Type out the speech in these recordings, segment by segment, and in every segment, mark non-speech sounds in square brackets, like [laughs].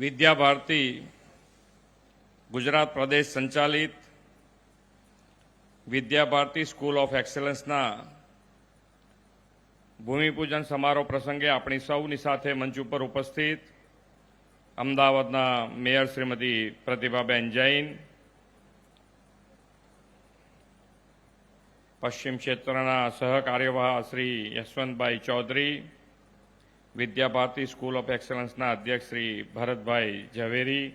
વિદ્યા ભારતી ગુજરાત પ્રદેશ સંચાલિત Vidya Bharati school of એક્સલન્સના ભૂમિપૂજન સમારોહ પ્રસંગે આપણી સૌની સાથે મંચ ઉપર ઉપસ્થિત અમદાવાદના મેયર શ્રીમતી પ્રતિભાબેન જૈન, પશ્ચિમ ક્ષેત્રના સહકાર્યવાહ શ્રી યશવંતભાઈ ચૌધરી વિદ્યા ભારતી સ્કૂલ ઓફ એક્સલન્સના અધ્યક્ષ શ્રી ભરતભાઈ ઝવેરી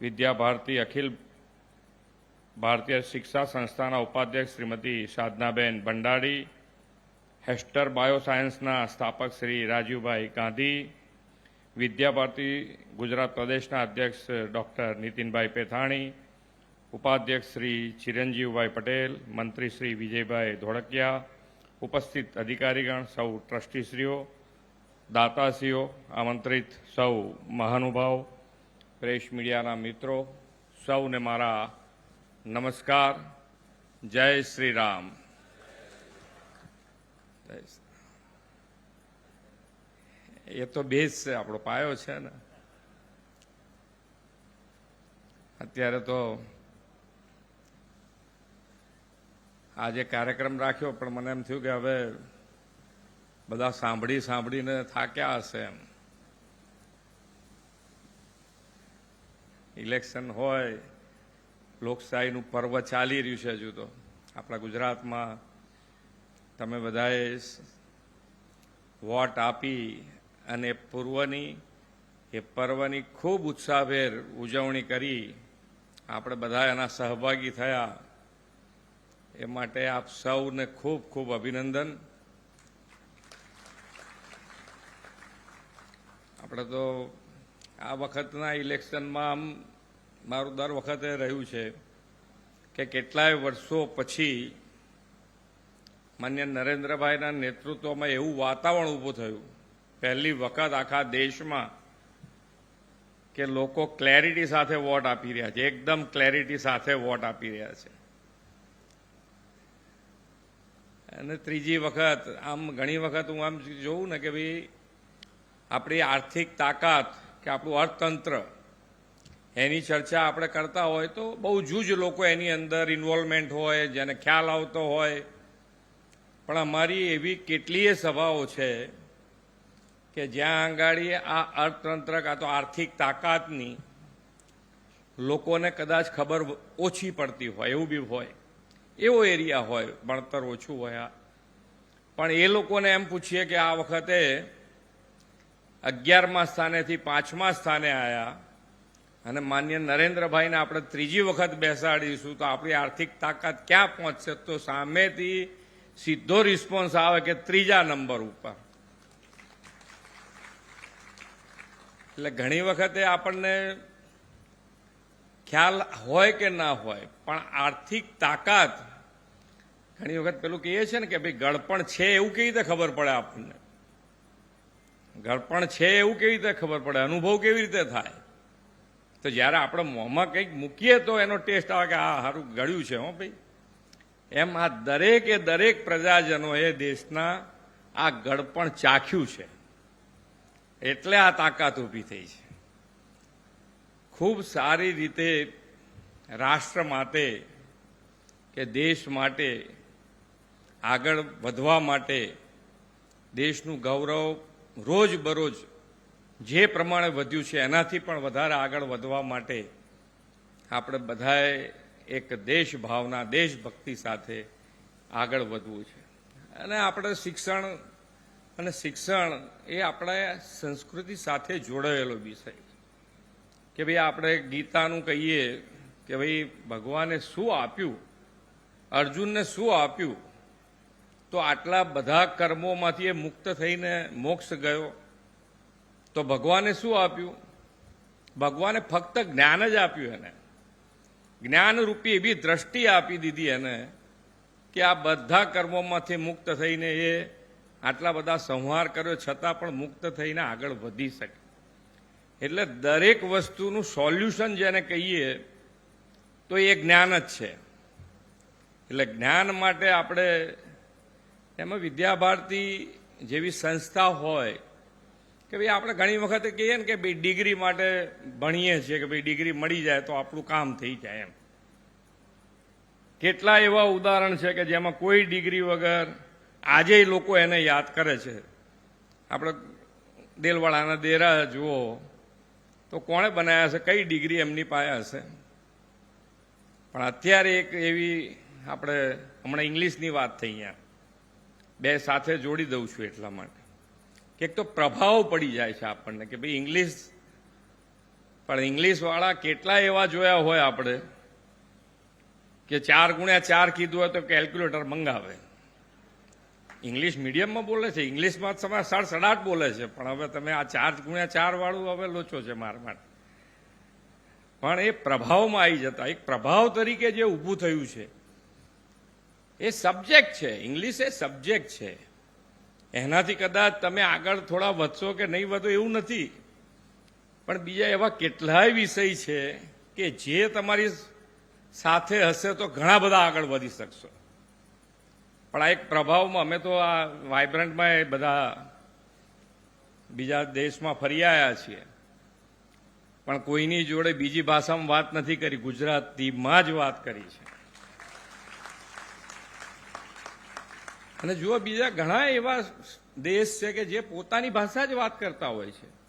વિદ્યાભારતી અખિલ ભારતીય શિક્ષા સંસ્થાના ઉપાધ્યક્ષ શ્રીમતી સાધનાબેન ભંડારી, હેસ્ટર બાયોસાયન્સના સ્થાપક શ્રી રાજીવભાઈ ગાંધી વિદ્યાભારતી ગુજરાત પ્રદેશના અધ્યક્ષ ડૉક્ટર નીતિનભાઈ પેથાણી, ઉપાધ્યક્ષ શ્રી ચિરંજીવભાઈ પટેલ, મંત્રી શ્રી વિજયભાઈ ધોળકિયા ઉપસ્થિત અધિકારીગણ સૌ ટ્રસ્ટીશ્રીઓ, દાતાશ્રીઓ, આમંત્રિત સૌ મહાનુભાવ, પ્રેસ મીડિયાના મિત્રો, સૌને મારા નમસ્કાર. જય શ્રી રામ એ તો બેઝ છે, આપણો પાયો છે ને. અત્યારે તો આજે કાર્યક્રમ રાખ્યો, પણ મને એમ થયું કે હવે બધા સાંભળી સાંભળીને થાક્યા હશે એમ. ઇલેક્શન હોય, લોકશાહીનું પર્વ ચાલી રહ્યું છે હજુ તો. આપણા ગુજરાતમાં તમે બધાએ વોટ આપી અને પૂર્વની, એ પર્વની ખૂબ ઉત્સાહભેર ઉજવણી કરી. આપણે બધા એના સહભાગી થયા. એ માટે આપ સૌને ખૂબ ખૂબ અભિનંદન. આપણે તો આ વખતના ઇલેક્શનમાં આમ મારું દર વખતે રહ્યું છે કે કેટલાય વર્ષો પછી માન્ય નરેન્દ્રભાઈના નેતૃત્વમાં એવું વાતાવરણ ઊભું થયું. પહેલી વખત આખા દેશમાં કે લોકો ક્લેરિટી સાથે વોટ આપી રહ્યા છે, એકદમ ક્લેરિટી સાથે વોટ આપી રહ્યા છે. અને ત્રીજી વખત, આમ ઘણી વખત હું આમ જોઉં ને કે ભાઈ, આપણી આર્થિક તાકાત કે આપણું અર્થતંત્ર, એની ચર્ચા આપણે કરતા હોય તો બહુ જૂજ લોકો એની અંદર ઇન્વોલ્વમેન્ટ હોય, જેને ખ્યાલ આવતો હોય. પણ અમારી એવી કેટલીય સભાઓ છે કે જ્યાં આંગાડી આ અર્થતંત્ર કાં તો આર્થિક તાકાતની લોકોને કદાચ ખબર ઓછી પડતી હોય, એવું બી હોય. એવો એરિયા હોય ભણતર ઓછું હોય પણ એ લોકોને એમ પૂછીએ કે આ વખતે અગિયારમા સ્થાનેથી પાંચમા સ્થાને આવ્યા અને માન્ય નરેન્દ્રભાઈને આપણે ત્રીજી વખત બેસાડીશું તો આપણી આર્થિક તાકાત ક્યાં પહોંચશે? તો સામેથી સીધો રિસ્પોન્સ આવે કે ત્રીજા નંબર ઉપર. એટલે ઘણી વખતે આપણને ખ્યાલ હોય કે ના હોય, પણ આર્થિક તાકાત ઘણી વખત પેલું કહીએ છે ને કે ભાઈ ગળપણ છે એવું કેવી રીતે ખબર પડે આપણને? ગળપણ છે એવું કેવી રીતે ખબર પડે? અનુભવ કેવી રીતે થાય? તો જ્યારે આપણે મોંમાં કંઈક મૂકીએ તો એનો ટેસ્ટ આવે કે આ સારું ગળ્યું છે, હો ભાઈ. એમ આ દરેકે દરેક પ્રજાજનોએ દેશના આ ગળપણ ચાખ્યું છે. એટલે આ તાકાત ઊભી થઈ છે. ખૂબ સારી રીતે રાષ્ટ્ર માટે કે દેશ માટે આગળ વધવા માટે દેશનું ગૌરવ રોજ બરોજ જે પ્રમાણે વધ્યું છે, એનાથી પણ વધારે આગળ વધવા માટે આપણે બધાએ એક દેશ ભાવના દેશભક્તિ સાથે આગળ વધવું છે. અને આપણે શિક્ષણ અને શિક્ષણ એ આપણા સંસ્કૃતિ સાથે જોડાયેલો વિષય કે ભાઈ આપણે ગીતાનું કહીએ કે ભાઈ ભગવાને શું આપ્યું? અર્જુનને શું આપ્યું? તો આટલા બધા કર્મોમાંથી એ મુક્ત થઈને મોક્ષ ગયો. તો ભગવાને શું આપ્યું? ભગવાને ફક્ત જ્ઞાન જ આપ્યું એને. જ્ઞાનરૂપી એવી દ્રષ્ટિ આપી દીધી એને કે આ બધા કર્મોમાંથી મુક્ત થઈને એ આટલા બધા સંહાર કર્યો છતાં પણ મુક્ત થઈને આગળ વધી શકે. એટલે દરેક વસ્તુનું સોલ્યુશન જેને કહીએ તો એ જ્ઞાન જ છે. એટલે જ્ઞાન માટે આપણે એમાં વિદ્યાભારતી જેવી સંસ્થા હોય, કે ભાઈ આપણે ઘણી વખત કહીએ ને કે ભાઈ ડિગ્રી માટે ભણીએ છીએ કે ભાઈ ડિગ્રી મળી જાય તો આપણું કામ થઈ જાય એમ. કેટલા એવા ઉદાહરણ છે કે જેમાં કોઈ ડિગ્રી વગર આજે લોકો એને યાદ કરે છે. આપણે દેલવાડાના દેરા જુઓ, તો કોણે બનાવ્યા છે કઈ ડિગ્રી એમની પાસે હશે? પણ અત્યારે એક એવી આપણે હમણાં ઇંગ્લિશની વાત થઈ અહીંયા. બે સાથે જોડી દઉં છું એટલા માટે. કે એક તો પ્રભાવ પડી જાય છે આપણને કે ભાઈ ઇંગ્લિશ, પણ ઇંગ્લિશવાળા કેટલા એવા જોયા હોય આપણે કે ચાર ગુણ્યા ચાર કીધું હોય તો કેલ્ક્યુલેટર મંગાવે. ઇંગ્લિશ મીડિયમમાં બોલે છે, ઇંગ્લિશમાં તમે સડસડાટ બોલે છે, પણ હવે તમે આ ચાર ગુણ્યા ચાર વાળું હવે લોચો છે મારા માટે. પણ એ પ્રભાવમાં આવી જતા. એક પ્રભાવ તરીકે જે ઊભું થયું છે એ સબ્જેક્ટ છે, ઇંગ્લિશ એ સબ્જેક્ટ છે. એનાથી કદાચ તમે આગળ થોડા વધશો કે નહીં વધો એવું નથી. પણ બીજા એવા કેટલાય વિષય છે કે જે તમારી સાથે હશે તો ઘણા બધા આગળ વધી શકશો. પણ આ એક પ્રભાવમાં અમે તો આ વાઇબ્રન્ટમાં એ બધા બીજા દેશમાં ફરી આવ્યા છીએ. પણ કોઈની જોડે બીજી ભાષામાં વાત નથી કરી, ગુજરાતીમાં જ વાત કરી છે. અને જુઓ બીજા ઘણા એવા દેશ છે કે જે પોતાની ભાષા જ વાત કરતા હોય છે.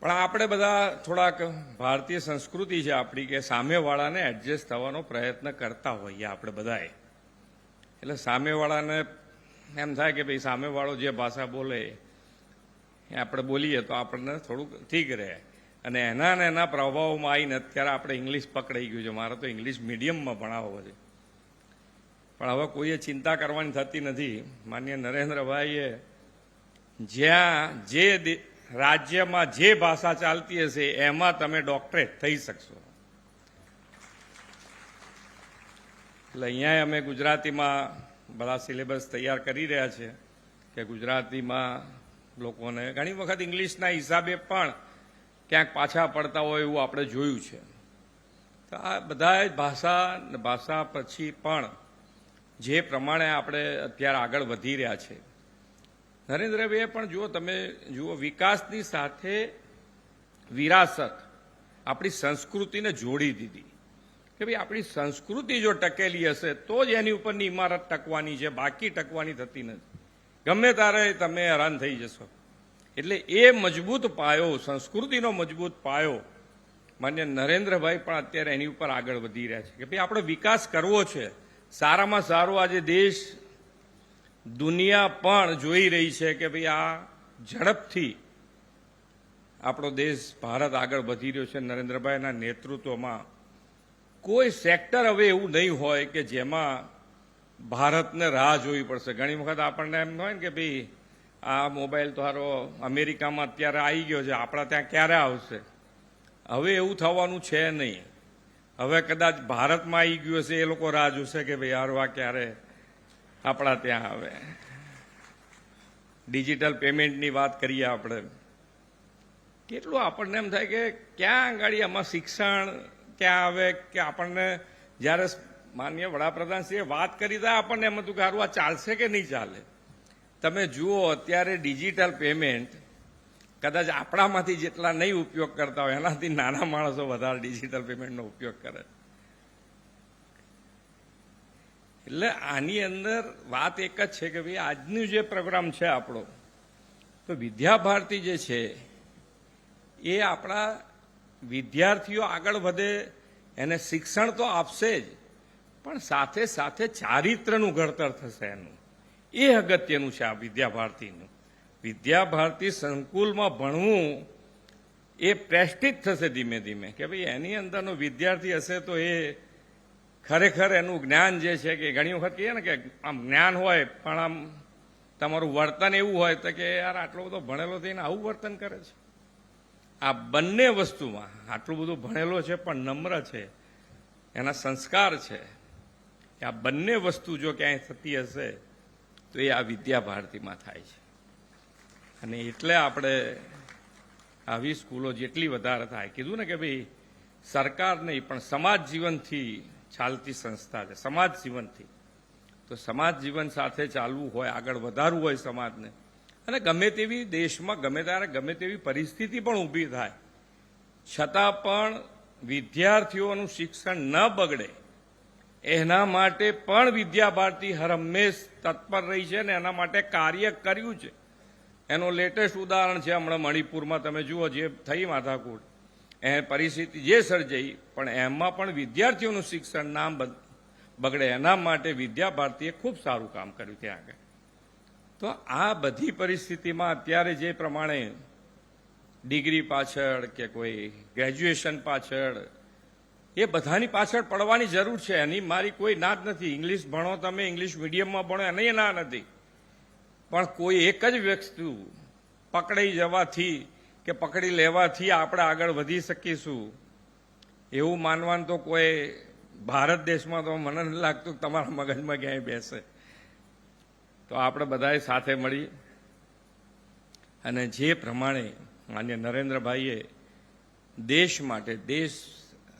પણ આપણે બધા થોડાક ભારતીય સંસ્કૃતિ છે આપણી કે સામેવાળાને એડજસ્ટ થવાનો પ્રયત્ન કરતા હોઈએ આપણે બધાએ. એટલે સામેવાળાને એમ થાય કે ભાઈ સામેવાળો જે ભાષા બોલે એ આપણે બોલીએ તો આપણને થોડુંક ઠીક રહે. અને એના ને એના પ્રભાવમાં આવીને અત્યારે આપણે ઇંગ્લિશ પકડાઈ ગયું છે. મારે તો ઇંગ્લિશ મીડિયમમાં ભણાવવો છે. પણ હવે કોઈએ ચિંતા કરવાની થતી નથી. માન્ય નરેન્દ્રભાઈએ જ્યાં જે રાજ્યમાં જે ભાષા ચાલતી હશે, એમાં તમે ડોક્ટરેટ થઈ શકશો. એટલે અહીંયા અમે ગુજરાતીમાં બધા સિલેબસ તૈયાર કરી રહ્યા છે કે ગુજરાતીમાં લોકોને, ઘણી વખત ઇંગ્લિશના હિસાબે પણ ક્યાંક પાછા પડતા હોય એવું આપણે જોયું છે. તો આ બધા ભાષા ભાષા પછી પણ જે પ્રમાણે આપણે અત્યારે આગળ વધી રહ્યા છે. નરેન્દ્રભાઈએ પણ જુઓ, તમે જુઓ, વિકાસની સાથે વિરાસત આપણી સંસ્કૃતિને જોડી દીધી. કે ભાઈ, આપણી સંસ્કૃતિ જો ટકેલી હશે, તો જ એની ઉપરની ઇમારત ટકવાની છે, બાકી ટકવાની થતી નથી. ગમે ત્યારે તમે હેરાન થઈ જશો. એટલે એ મજબૂત પાયો, સંસ્કૃતિનો મજબૂત પાયો માન્ય નરેન્દ્રભાઈ પણ અત્યારે એની ઉપર આગળ વધી રહ્યા છે. કે ભાઈ, આપણે વિકાસ કરવો છે. સારામાં સારો આજે દેશ દુનિયા પણ જોઈ રહી છે કે ભાઈ આ ઝડપથી આપણો દેશ ભારત આગળ વધી રહ્યો છે. નરેન્દ્રભાઈના નેતૃત્વમાં કોઈ સેક્ટર હવે એવું નહીં હોય કે જેમાં ભારતને રાહ જોવી પડશે. ઘણી વખત આપણને એમ હોય ને કે ભાઈ આ મોબાઈલ તો હારો અમેરિકામાં અત્યારે આવી ગયો છે, આપણા ત્યાં ક્યારે આવશે? હવે એવું થવાનું છે નહીં. હવે કદાચ ભારતમાં આવી ગયું હશે, એ લોકો રાહ જોશે કે ભાઈ આરવા ક્યારે આપણા ત્યાં આવે. ડિજિટલ પેમેન્ટની વાત કરીએ આપણે. કેટલું આપણને એમ થાય કે ક્યાં આગળ આમાં શિક્ષણ, ક્યાં આવે, કે આપણને જ્યારે માન્ય વડાપ્રધાનશ્રીએ વાત કરી હતા આપણને એમ હતું કે હારું, આ ચાલશે કે નહીં ચાલે? તમે જુઓ, અત્યારે ડિજિટલ પેમેન્ટ કદાચ આપણામાંથી જેટલા નહીં ઉપયોગ કરતા હોય, એનાથી નાના માણસો વધારે ડિજિટલ પેમેન્ટનો ઉપયોગ કરે. એટલે આની અંદર વાત એક જ છે કે ભાઈ, આજનું જે પ્રોગ્રામ છે આપણો, તો વિદ્યાભારતી જે છે, એ આપણા વિદ્યાર્થીઓ આગળ વધે, એને શિક્ષણ તો આપશે જ, પણ સાથે સાથે ચારિત્રનું ઘડતર થશે એનું. એ અગત્યનું છે આ વિદ્યાભારતીનું. વિદ્યાભારતી સંકુલમાં ભણવું એ પ્રેસ્ટિજ થશે ધીમે ધીમે. કે ભાઈ એની અંદરનો વિદ્યાર્થી હશે તો એ ખરેખર એનું જ્ઞાન જે છે કે ઘણી વખત કહીએ ને કે આમ જ્ઞાન હોય, પણ આમ તમારું વર્તન એવું હોય તો કે યાર આટલો બધો ભણેલો થઈને આવું વર્તન કરે છે. આ બંને વસ્તુમાં આટલું બધું ભણેલો છે, પણ નમ્ર છે, એના સંસ્કાર છે, આ બંને વસ્તુ જો ક્યાંય થતી હશે તો એ આ વિદ્યાભારતીમાં થાય છે. અને એટલે આપણે આવી સ્કૂલો જેટલી વધારે થાય. કીધું ને કે ભાઈ, સરકાર નહીં, પણ સમાજ જીવનથી ચાલતી સંસ્થા છે. સમાજ જીવનથી. તો સમાજ જીવન સાથે ચાલવું હોય, આગળ વધારવું હોય સમાજને, અને ગમે તેવી દેશમાં, ગમે ત્યારે, ગમે તેવી પરિસ્થિતિ પણ ઊભી થાય. છતાં પણ વિદ્યાર્થીઓનું શિક્ષણ ન બગડે, એના માટે પણ વિદ્યા ભારતી હર હંમેશ તત્પર રહી છે ને એના માટે કાર્ય કર્યું છે. એનું લેટેસ્ટ ઉદાહરણ છે હમણાં મણિપુરમાં, તમે જુઓ જે થઈ માથાકૂટ એ પરિસ્થિતિ જે સર્જાઈ, પણ એમાં પણ વિદ્યાર્થીઓનું શિક્ષણ નામ બગડે. એના માટે વિદ્યા ભારતીએ ખૂબ સારું કામ કર્યું ત્યાં આગળ. તો આ બધી પરિસ્થિતિમાં અત્યારે જે પ્રમાણે ડિગ્રી પાછળ કે કોઈ ગ્રેજ્યુએશન પાછળ, એ બધાની પાછળ પડવાની જરૂર છે. એની મારી કોઈ ના જ નથી. ઇંગ્લિશ ભણો તમે, ઇંગ્લિશ મીડિયમમાં ભણો, એની ના નથી. પણ કોઈ એક જ વસ્તુ પકડાઈ જવાથી કે પકડી લેવાથી આપણે આગળ વધી શકીશું? એવું માનવાનું તો કોઈ ભારત દેશમાં તો મને નથી લાગતું તમારા મગજમાં ક્યાંય બેસે. તો આપણે બધાએ સાથે મળી. અને જે પ્રમાણે માન્ય નરેન્દ્રભાઈએ દેશ માટે, દેશ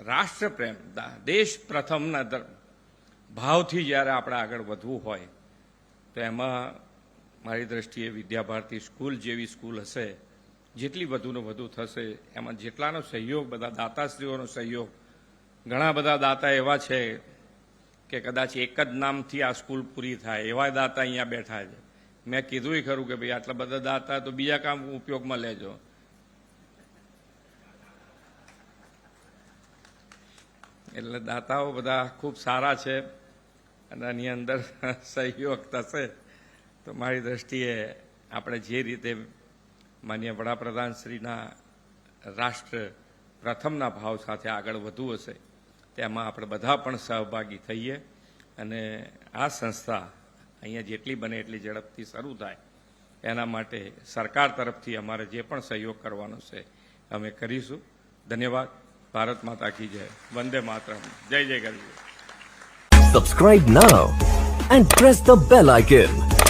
રાષ્ટ્રપ્રેમ દેશ પ્રથમના ભાવથી જ્યારે આપણે આગળ વધવું હોય, તો એમાં મારી દ્રષ્ટિએ વિદ્યાભારતી સ્કૂલ જેવી સ્કૂલ હશે, જેટલી વધુને વધુ થશે, એમાં જેટલાનો સહયોગ, બધા દાતાશ્રીઓનો સહયોગ, ઘણા બધા દાતા એવા છે કે કદાચ એક જ નામથી આ સ્કૂલ પૂરી થાય એવા દાતા અહીંયા બેઠા છે. મેં કીધું ખરું કે ભાઈ આટલા બધા દાતા તો બીજા કામ ઉપયોગમાં લેજો. એટલે દાતાઓ બધા ખૂબ સારા છે, અને એની અંદર [laughs] સહયોગ થશે. તો મારી દ્રષ્ટિએ આપણે જે રીતે માન્ય વડાપ્રધાનશ્રીના રાષ્ટ્ર પ્રથમના ભાવ સાથે આગળ વધવું હશે, તેમાં આપણે બધા પણ સહભાગી થઈએ અને આ સંસ્થા અહીંયા જેટલી બને એટલી ઝડપથી શરૂ થાય. એના માટે સરકાર તરફથી અમારે જે પણ સહયોગ કરવાનો છે, અમે કરીશું. ધન્યવાદ. ભારત માતા કી જય. વંદે માતરમ. જય જય ગરવી. Subscribe now and press the bell icon.